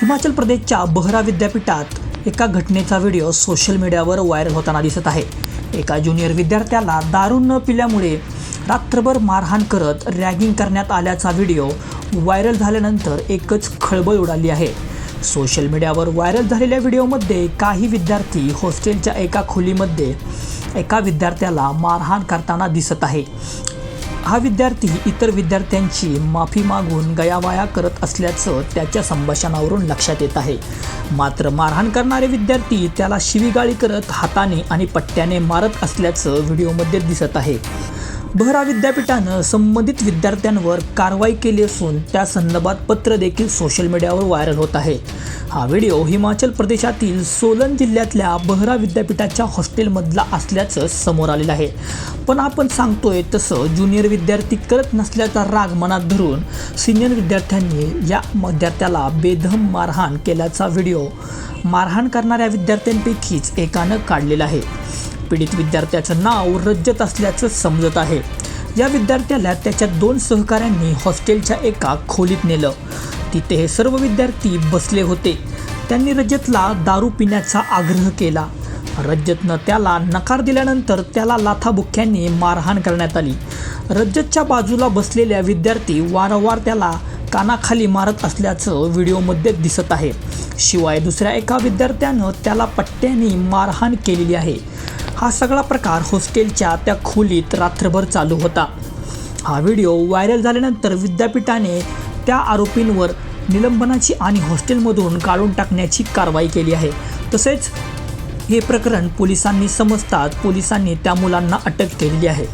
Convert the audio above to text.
हिमाचल प्रदेशच्या बहरा विद्यापीठात एका घटनेचा व्हिडिओ सोशल मीडियावर व्हायरल होताना दिसत आहे. एका ज्युनियर विद्यार्थ्याला दारू न पिल्यामुळे रात्रभर मारहाण करत रॅगिंग करण्यात आल्याचा व्हिडिओ व्हायरल झाल्यानंतर एकच खळबळ उडाली आहे. सोशल मीडियावर व्हायरल झालेल्या व्हिडिओमध्ये काही विद्यार्थी हॉस्टेलच्या एका खोलीमध्ये एका विद्यार्थ्याला मारहाण करताना दिसत आहे. हा विद्यार्थी इतर विद्यार्थ्यांची माफी मागून गयावाया करत असल्याचं त्याच्या संभाषणावरून लक्षात येत आहे. मात्र मारहाण करणारे विद्यार्थी त्याला शिवीगाळी करत हाताने आणि पट्ट्याने मारत असल्याचं व्हिडिओमध्ये दिसत आहे. बहरा विद्यापीठानं संबंधित विद्यार्थ्यांवर कारवाई केली असून त्या संदर्भात पत्र देखील सोशल मीडियावर व्हायरल होत आहे. हा व्हिडिओ हिमाचल प्रदेशातील सोलन जिल्ह्यातल्या बहरा विद्यापीठाच्या हॉस्टेलमधला असल्याचं समोर आलेलं आहे. पण आपण सांगतोय तसं ज्युनियर विद्यार्थी करत नसल्याचा राग मनात धरून सिनियर विद्यार्थ्यांनी या विद्यार्थ्याला बेदम मारहाण केल्याचा व्हिडिओ मारहाण करणाऱ्या विद्यार्थ्यांपैकीच एकानं काढलेला आहे. पीडित विद्यार्थ्याचं नाव रज्जत असल्याचं समजत आहे. या विद्यार्थ्याला त्याच्या दोन सहकाऱ्यांनी हॉस्टेलच्या एका खोलीत नेलं. तिथे हे सर्व विद्यार्थी बसले होते. त्यांनी रजतला दारू पिण्याचा आग्रह केला. रज्जतनं त्याला नकार दिल्यानंतर त्याला लाथाबुक्क्यांनी मारहाण करण्यात आली. रज्जतच्या बाजूला बसलेल्या विद्यार्थी वारंवार त्याला कानाखाली मारत असल्याचं व्हिडिओमध्ये दिसत आहे. शिवाय दुसऱ्या एका विद्यार्थ्यानं त्याला पट्ट्याने मारहाण केलेली आहे. हा सगळा प्रकार हॉस्टेलच्या त्या खोलीत रात्रभर चालू होता. हा व्हिडिओ व्हायरल झाल्यानंतर विद्यापीठाने त्या आरोपींवर निलंबनाची आणि हॉस्टेलमधून काढून टाकण्याची कारवाई केली आहे. तसेच हे प्रकरण पोलिसांनी समजतात पोलिसांनी त्या मुलांना अटक केलेली आहे.